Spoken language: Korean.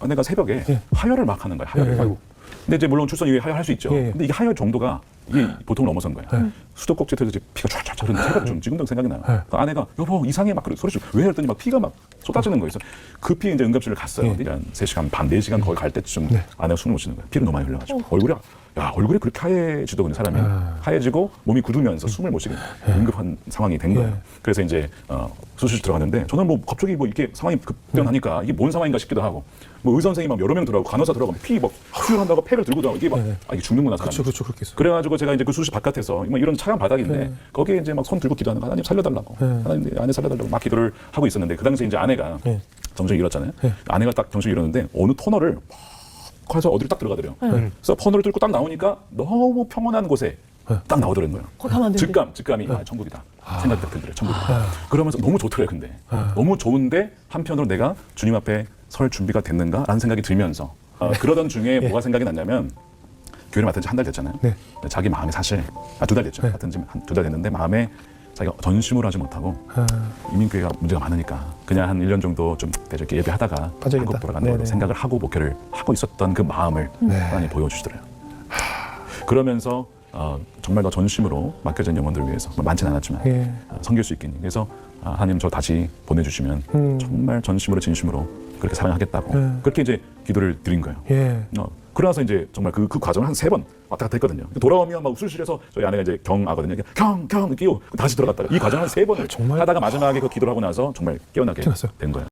아내가 새벽에 예. 하혈을 막 하는 거야. 하혈을. 예, 아이고. 근데 이제 물론 출산 이후에 하혈할 수 있죠. 예, 예. 근데 이게 하혈 정도가 이게 보통 넘어선 거야. 예. 수도꼭지 이제 피가 쫙쫙 흐르는데 새벽 좀 지금도 생각이 나요. 예. 그 아내가 여보 이상해 막 그래 소리쳐 왜 했더니 막 피가 막 쏟아지는 거예요. 그래서 급히 이제 응급실을 갔어요. 예. 한 3시간 반, 4시간 거기 갈 때쯤 네. 아내가 숨을 못 쉬는 거야. 피를 너무 많이 흘려가지고 얼굴이 야 얼굴이 그렇게 하얘지더군요 사람이 아. 하얘지고 몸이 굳으면서 숨을 못 쉬게 응급한 상황이 된 거예요. 예. 그래서 이제 어, 수술실 들어갔는데 저는 뭐 갑자기 뭐 이렇게 상황이 급변하니까 이게 뭔 상황인가 싶기도 하고 뭐 의사 선생님 막 여러 명 들어가고 간호사 들어가고 피막 수혈한다고 팩을 들고 들어가고 이게 막 네. 아, 이게 죽는구나 사람. 그렇죠, 그렇죠, 그렇게 있어요. 그래가지고 제가 이제 그 수술실 바깥에서 뭐 이런 차가운 바닥인데 네. 거기에 이제 막 손 들고 기도하는 거 하나님 살려달라고 네. 하나님 내 아내 살려달라고 막 기도를 하고 있었는데 그 당시에 이제 아내가 네. 정신이 잃었잖아요. 네. 아내가 딱 정신이 잃었는데 어느 터널을 막 해서 어디로 딱 들어가더래요. 그래서 터널을 뚫고 딱 나오니까 너무 평온한 곳에 네. 딱 나오더라는 거예요. 거기 가면 안 되는데. 즉감, 즉감이 아, 천국이다. 생각이 딱 들더래요. 천국이다. 그러면서 너무 좋더래요. 근데 너무 좋은데 한편으로 내가 주님 앞에 설 준비가 됐는가라는 생각이 들면서 어, 그러던 중에 뭐가 생각이 났냐면 교회를 맡은 지 한 달 됐잖아요. 네. 자기 마음이 사실 아, 두 달 됐죠. 네. 맡은 지두달 됐는데 마음에 자기가 전심으로 하지 못하고 아, 이민교회가 문제가 많으니까 그냥 한 1년 정도 좀 이렇게 예배하다가 빠져있다. 한국 돌아가는 걸로 네네. 생각을 하고 목회를 하고 있었던 그 마음을 네. 하나님 보여주시더래요. 그러면서 어, 정말 더 전심으로 맡겨진 영혼들을 위해서 뭐 많지는 않았지만 예. 어, 섬길 수 있겠니. 그래서 아, 하나님 저 다시 보내주시면 음. 정말 전심으로 진심으로 그렇게 사랑하겠다고 네. 그렇게 이제 기도를 드린 거예요. 예. 어, 그러나서 이제 정말 그, 그 과정을 한 세 번 왔다 갔다 했거든요. 돌아오면 막 수술실에서 저희 아내가 이제 경아거든요. 경, 경, 끼고 다시 들어갔다가 이 과정을 한 세 번을 정말? 하다가 마지막에 그 기도를 하고 나서 정말 깨어나게 깨어났어요? 된 거예요.